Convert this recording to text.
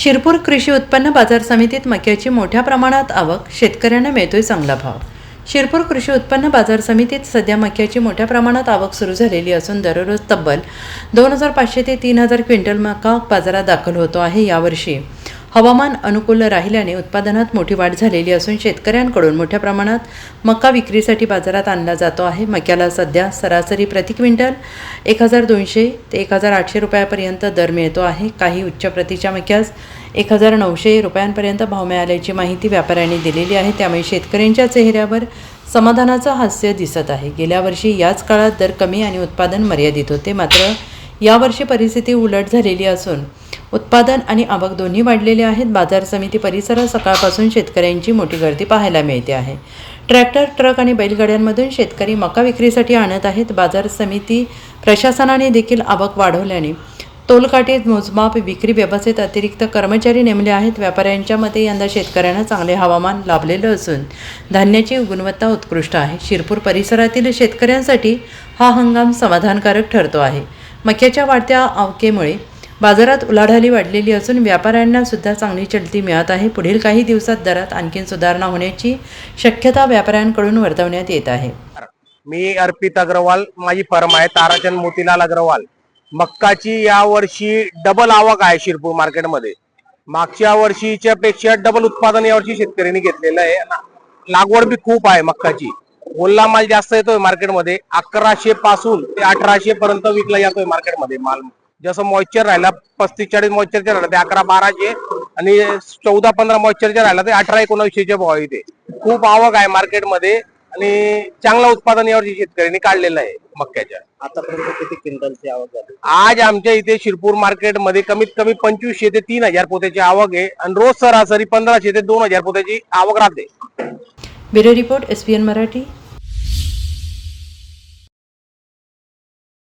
शिरपूर कृषी उत्पन्न बाजार समितीत मक्याची मोठ्या प्रमाणात आवक शेतकऱ्यांना मिळतोय चांगला भाव. शिरपूर कृषी उत्पन्न बाजार समितीत सध्या मक्याची मोठ्या प्रमाणात आवक सुरू झालेली असून दररोज तब्बल दोन हजार पाचशे ते तीन हजार क्विंटल मका बाजारात दाखल होतो आहे यावर्षी. हवामान अनुकूल राहिल्याने उत्पादनात मोठी वाढ झालेली असून शेतकऱ्यांकडून मोठ्या प्रमाणात मका विक्रीसाठी बाजारात आणला जातो आहे. मक्याला सध्या सरासरी प्रति क्विंटल एक हजार दोनशे ते एक हजार आठशे रुपयापर्यंत दर मिळतो आहे. काही उच्च प्रतीच्या मक्यास एक हजार नऊशे रुपयांपर्यंत भाव मिळाल्याची माहिती व्यापाऱ्यांनी दिलेली आहे. त्यामुळे शेतकऱ्यांच्या चेहऱ्यावर समाधानाचं हास्य दिसत आहे. गेल्या वर्षी याच काळात दर कमी आणि उत्पादन मर्यादित होते. मात्र यावर्षी परिस्थिती उलट झालेली असून उत्पादन आणि आवक दोन्ही वाढलेले आहेत. बाजार समिती परिसरात सकाळपासून शेतकऱ्यांची मोठी गर्दी पाहायला मिळते आहे. ट्रॅक्टर ट्रक आणि बैलगाड्यांमधून शेतकरी मका विक्रीसाठी आणत आहेत. बाजार समिती प्रशासनाने देखील आवक वाढवल्याने तोलकाटे मोजमाप विक्री व्यवस्थेत अतिरिक्त कर्मचारी नेमले आहेत. व्यापाऱ्यांच्या मते यंदा शेतकऱ्यांना चांगले हवामान लाभलेलं असून धान्याची गुणवत्ता उत्कृष्ट आहे. शिरपूर परिसरातील शेतकऱ्यांसाठी हा हंगाम समाधानकारक ठरतो आहे. मक्याच्या वाढत्या आवकेमुळे बाजारात उलाढाली वाढलेली असून व्यापाऱ्यांना सुद्धा चांगली चलती मिळत आहे. पुढील काही दिवसात दरात आणखी सुधारणा होण्याची शक्यता व्यापाऱ्यांकडून वर्तवण्यात येत आहे. मी अर्पित अग्रवाल माझी फर्म आहे ताराचंद मोतीलाल अग्रवाल. मक्काची या वर्षी डबल आवक आहे शिरपूर मार्केटमध्ये. मागच्या वर्षीच्या पेक्षा डबल उत्पादन यावर्षी शेतकऱ्यांनी घेतलेलं आहे. लागवड बी खूप आहे मक्काची. ओला माल जास्त येतोय मार्केटमध्ये. अकराशे पासून ते अठराशे पर्यंत विकला जातोय मार्केटमध्ये माल. जसं मॉइश्चर राहिला पस्तीस चाळीस मॉइश्चरचे राहिला ते अकरा बाराशे आणि चौदा पंधरा मॉइश्चरचे राहिला ते अठरा एकोणवीसशेचे भाव इथे खूप आवक आहे मार्केटमध्ये आणि चांगलं उत्पादन यावर्षी शेतकऱ्यांनी काढलेलं आहे मक्याच्या. आतापर्यंत किती क्विंटलची आवक झाली? आज आमच्या इथे शिरपूर मार्केटमध्ये कमीत कमी पंचवीसशे ते तीन हजार पोत्याची आवक आहे आणि रोज सरासरी पंधराशे ते दोन हजार पोत्याची आवक राहते. Bureau report S Marathi.